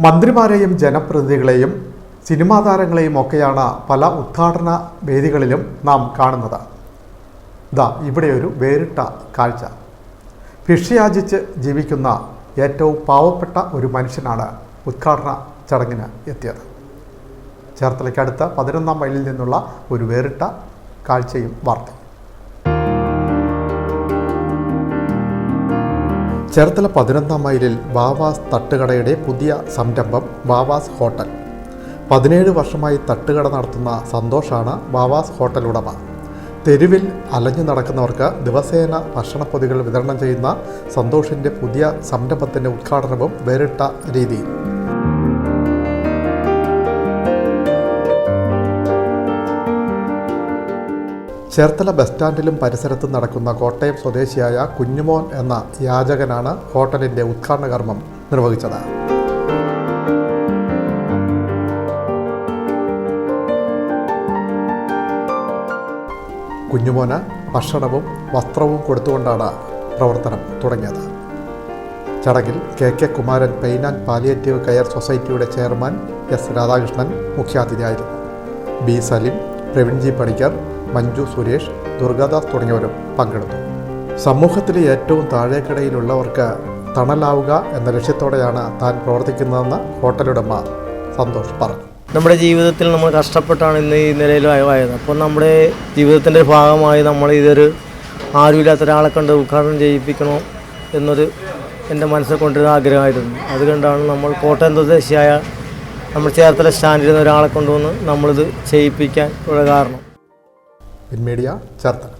മന്ത്രിമാരെയും ജനപ്രതിനിധികളെയും cinema താരങ്ങളെയും ഒക്കെയാണ് പല ഉദ്ഘാടന വേദികളിലും നാം കാണുന്നത്. ദാ ഇവിടെ ഒരു വേറിട്ട കാഴ്ച. ഭിക്ഷയാചിച്ച് ജീവിക്കുന്ന ഏറ്റവും പാവപ്പെട്ട ഒരു മനുഷ്യനാണ് ഉദ്ഘാടന ചടങ്ങിന് എത്തിയത്. ചേർത്തലയ്ക്കടുത്ത് പതിനൊന്നാം മൈലിൽ നിന്നുള്ള ഒരു വേറിട്ട കാഴ്ചയും വാർത്തയും ചേർത്തല പതിനൊന്നാം മൈലിൽ വാവാസ് തട്ടുകടയുടെ പുതിയ സംരംഭം വാവാസ് ഹോട്ടൽ. പതിനേഴ് വർഷമായി തട്ടുകട നടത്തുന്ന സന്തോഷാണ് വാവാസ് ഹോട്ടൽ ഉടമ. തെരുവിൽ അലഞ്ഞു നടക്കുന്നവർക്ക് ദിവസേന ഭക്ഷണപ്പൊതികൾ വിതരണം ചെയ്യുന്ന സന്തോഷിന്റെ പുതിയ സംരംഭത്തിന്റെ ഉദ്ഘാടനവും വേറിട്ട രീതിയിൽ ചേർത്തല ബസ് സ്റ്റാൻഡിലും പരിസരത്തും നടക്കുന്ന കോട്ടയം സ്വദേശിയായ കുഞ്ഞുമോൻ എന്ന യാചകനാണ് ഹോട്ടലിന്റെ ഉദ്ഘാടന കർമ്മം നിർവഹിച്ചത്. കുഞ്ഞുമോന് ഭക്ഷണവും വസ്ത്രവും കൊടുത്തുകൊണ്ടാണ് പ്രവർത്തനം തുടങ്ങിയത്. ചടങ്ങിൽ K K Kumaran pain and palliative care സൊസൈറ്റിയുടെ ചെയർമാൻ എസ് രാധാകൃഷ്ണൻ മുഖ്യാതിഥിയായിരുന്നു. ബി സലിം പ്രവീൺജി പണിക്കർ മഞ്ജു സുരേഷ് ദുർഗാദാസ് തുടങ്ങിയവരും പങ്കെടുത്തു. സമൂഹത്തിലെ ഏറ്റവും താഴേക്കിടയിലുള്ളവർക്ക് തണലാവുക എന്ന ലക്ഷ്യത്തോടെയാണ് താൻ പ്രവർത്തിക്കുന്നതെന്ന് ഹോട്ടലുടമ സന്തോഷ് പറഞ്ഞു. നമ്മുടെ ജീവിതത്തിൽ നമ്മൾ കഷ്ടപ്പെട്ടാണ് ഇന്ന് ഈ നിലയിൽ വയവായത് അപ്പോൾ നമ്മുടെ ജീവിതത്തിന്റെ ഭാഗമായി നമ്മൾ ഇതൊരു ആരുമില്ലാത്ത ഒരാളെ കണ്ട് ഉദ്ഘാടനം ചെയ്യിപ്പിക്കണോ എന്നൊരു എന്റെ മനസ്സിൽ കൊണ്ടൊരു ആഗ്രഹമായിരുന്നു. അതുകൊണ്ടാണ് നമ്മൾ കോട്ടയം സ്വദേശിയായ നമ്മൾ ചേർത്തല സ്റ്റാൻഡിൽ നിന്ന് ഒരാളെ കൊണ്ടുവന്ന് നമ്മളിത് ചെയ്യിപ്പിക്കാൻ ഉള്ള കാരണം. പിൻമീഡിയ ചേർത്തല